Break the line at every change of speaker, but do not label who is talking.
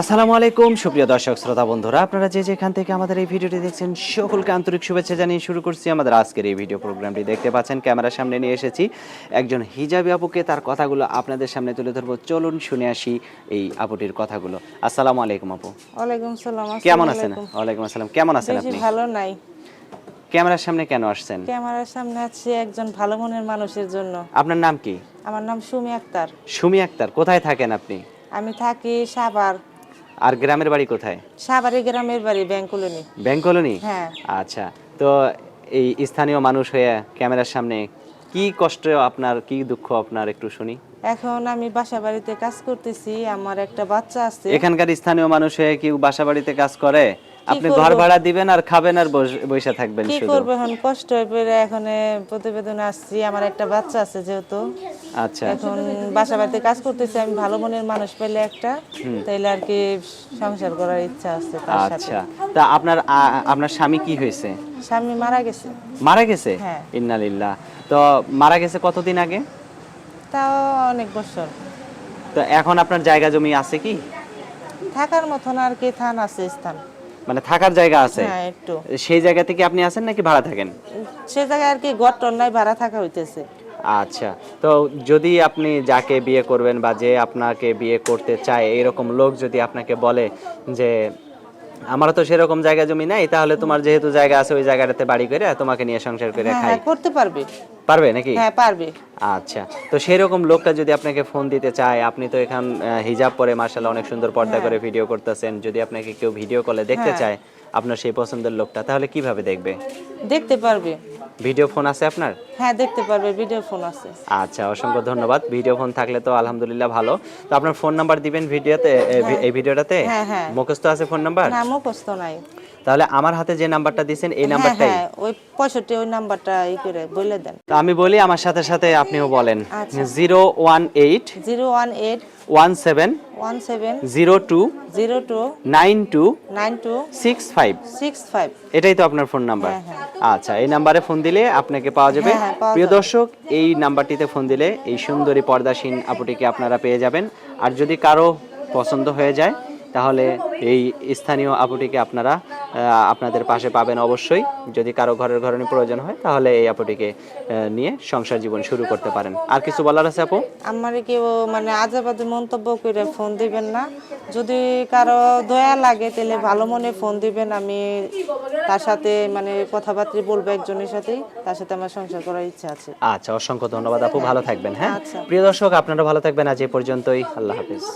আসসালামু আলাইকুম সুপ্রিয় দর্শক শ্রোতা বন্ধুরা। আপনারা যে যেখান থেকে আমাদের এই ভিডিওটি দেখছেন সকলকে আন্তরিক শুভেচ্ছা জানিয়ে শুরু করছি আমাদের আজকের এই ভিডিও প্রোগ্রামটি। দেখতে পাচ্ছেন ক্যামেরার সামনে নিয়ে এসেছি একজন হিজাবি আপুকে তার কথাগুলো আপনাদের সামনে তুলে ধরবো। চলুন শুনে আসি এই আপুটির কথাগুলো। আসসালামু আলাইকুম আপু।
ওয়ালাইকুম সালাম
কেমন আছেন? ওয়ালাইকুম আসসালাম। কেমন আছেন আপনি?
ভালো নাই।
ক্যামেরার সামনে কেন আসছেন?
ক্যামেরার সামনে আছি একজন ভালো মনের মানুষের জন্য।
আপনার নাম কি?
আমার নাম সুমি আক্তার।
সুমি আক্তার কোথায় থাকেন আপনি?
আমি থাকি সাভার।
আর গ্রামের বাড়ি কোথায়?
সাভারে গ্রামের বাড়ি
ব্যাংক কলোনি।
হ্যাঁ।
আচ্ছা তো এই স্থানীয় মানুষ হয়ে ক্যামেরার সামনে কি কষ্ট আপনার কি দুঃখ আপনার একটু শুনি।
এখন আমি বাসা বাড়িতে কাজ করতেছি আমার একটা বাচ্চা আছে।
এখানকার স্থানীয় মানুষ হয়ে কি বাসা বাড়িতে কাজ করে? আপনি ঘর ভাড়া দিবেন আর খাবেন আর বস- থাকবেন
কি করব এখন? কষ্ট হয়ে পড়ে এখন প্রতিবেদনে আসছি। আমার একটা বাচ্চা আছে যেহেতু।
আচ্ছা।
এখন বাসা বাড়িতে কাজ করতেছি। আমি ভালো মনের মানুষ পেলে একটা। তাইলে আর কি সংসার করার ইচ্ছা আছে তার সাথে।
আচ্ছা। তা আপনার আপনার স্বামী কি হয়েছে?
স্বামী মারা গেছে।
মারা গেছে?
হ্যাঁ।
ইন্নালিল্লাহ। তো মারা গেছে কতদিন আগে?
তাও অনেক বছর।
তো এখন আপনার জায়গা জমি আছে কি?
থাকার মতন আর কি থান আছে স্থান।
মানে থাকার জায়গা আছে?
হ্যাঁ একটু।
সেই জায়গা থেকে আপনি আছেন নাকি ভাড়া থাকেন?
সেই জায়গায় আর কি গড় নাই ভাড়া থাকা হইতেছে।
আচ্ছা তো যদি আপনি যাকে বিয়ে করবেন বা যে আপনাকে বিয়ে করতে চায় এরকম লোক যদি আপনাকে বলে যে আমারও তো সেরকম জায়গা জমি নাই তাহলে তোমার যেহেতু জায়গা আছে ওই জায়গাটাতে বাড়ি করে তোমাকে নিয়ে সংসার করে
হ্যাঁ
খাই।
হ্যাঁ করতে পারবে।
পারবে নাকি?
হ্যাঁ পারবে।
আচ্ছা তো সেরকম লোকটা যদি আপনাকে ফোন দিতে চায় আপনি তো এখান হিজাব পরে মার্শাল্লাহ অনেক সুন্দর পর্দা করে ভিডিও করতেছেন যদি আপনাকে কেউ ভিডিও কলে দেখতে
হ্যাঁ।
চায় আপনার সেই পছন্দের লোকটা তাহলে কীভাবে দেখবে?
দেখতে পারবে।
ভিডিও ফোন আছে আপনার?
হ্যাঁ দেখতে পারবে ভিডিও ফোন আছে।
আচ্ছা অসংখ্য ধন্যবাদ। ভিডিও ফোন থাকলে তো আলহামদুলিল্লাহ ভালো। তো আপনার ফোন নাম্বার দিবেন ভিডিওতে এই ভিডিওটাতে?
হ্যাঁ, হ্যাঁ।
মুখস্থ আছে ফোন নাম্বার?
না মুখস্থ নাই।
তাহলে আমার হাতে যে নাম্বারটা দিয়েছেন এই
হ্যাঁ
নাম্বারটাই?
হ্যাঁ ওই পঁয়ষট্টি ওই নাম্বারটা ই করে বলে দেন।
তো আমি বলি আমার সাথে সাথে আপনিও বলেন।
আচ্ছা।
Zero one eight
zero one eight
one seven
one seven
zero two
zero two
nine two
nine two
six five.
Six five.
এটাই তো আপনার ফোন নাম্বার।
হ্যাঁ, হ্যাঁ।
আচ্ছা এই নাম্বারে ফোন দিলে আপনাকে পাওয়া যাবে।
হ্যাঁ, হ্যাঁ,
প্রিয় দর্শক এই নাম্বারটিতে ফোন দিলে এই সুন্দরী পর্দাসীন আপুটিকে আপনারা পেয়ে যাবেন। আর যদি কারও পছন্দ হয়ে যায় তাহলে এই স্থানীয় আপুটিকে আপনারা আপনাদের পাশে পাবেন অবশ্যই। যদি কারও ঘরের ঘরণী প্রয়োজন হয় তাহলে এই আপুটিকে নিয়ে সংসার জীবন শুরু করতে পারেন। আর কিছু বলার আছে আপু?
আমার কেউ মানে আজেবাজে মন্তব্য করে ফোন দিবেন না। যদি কারও দয়া লাগে তাহলে ভালো মনে ফোন দিবেন। আমি তার সাথে মানে কথাবার্তা বলব একজনের সাথেই। তার সাথে আমার সংসার করার ইচ্ছা আছে।
আচ্ছা অসংখ্য ধন্যবাদ আপু। ভালো থাকবেন হ্যাঁ?
আচ্ছা।
প্রিয় দর্শক আপনারা ভালো থাকবেন। আজ এ পর্যন্তই। আল্লাহ হাফিজ।